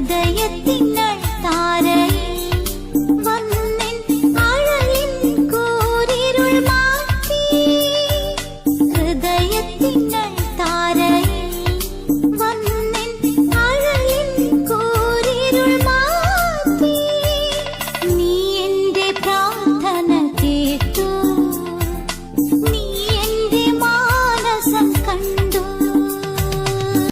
ഹൃദയത്തിന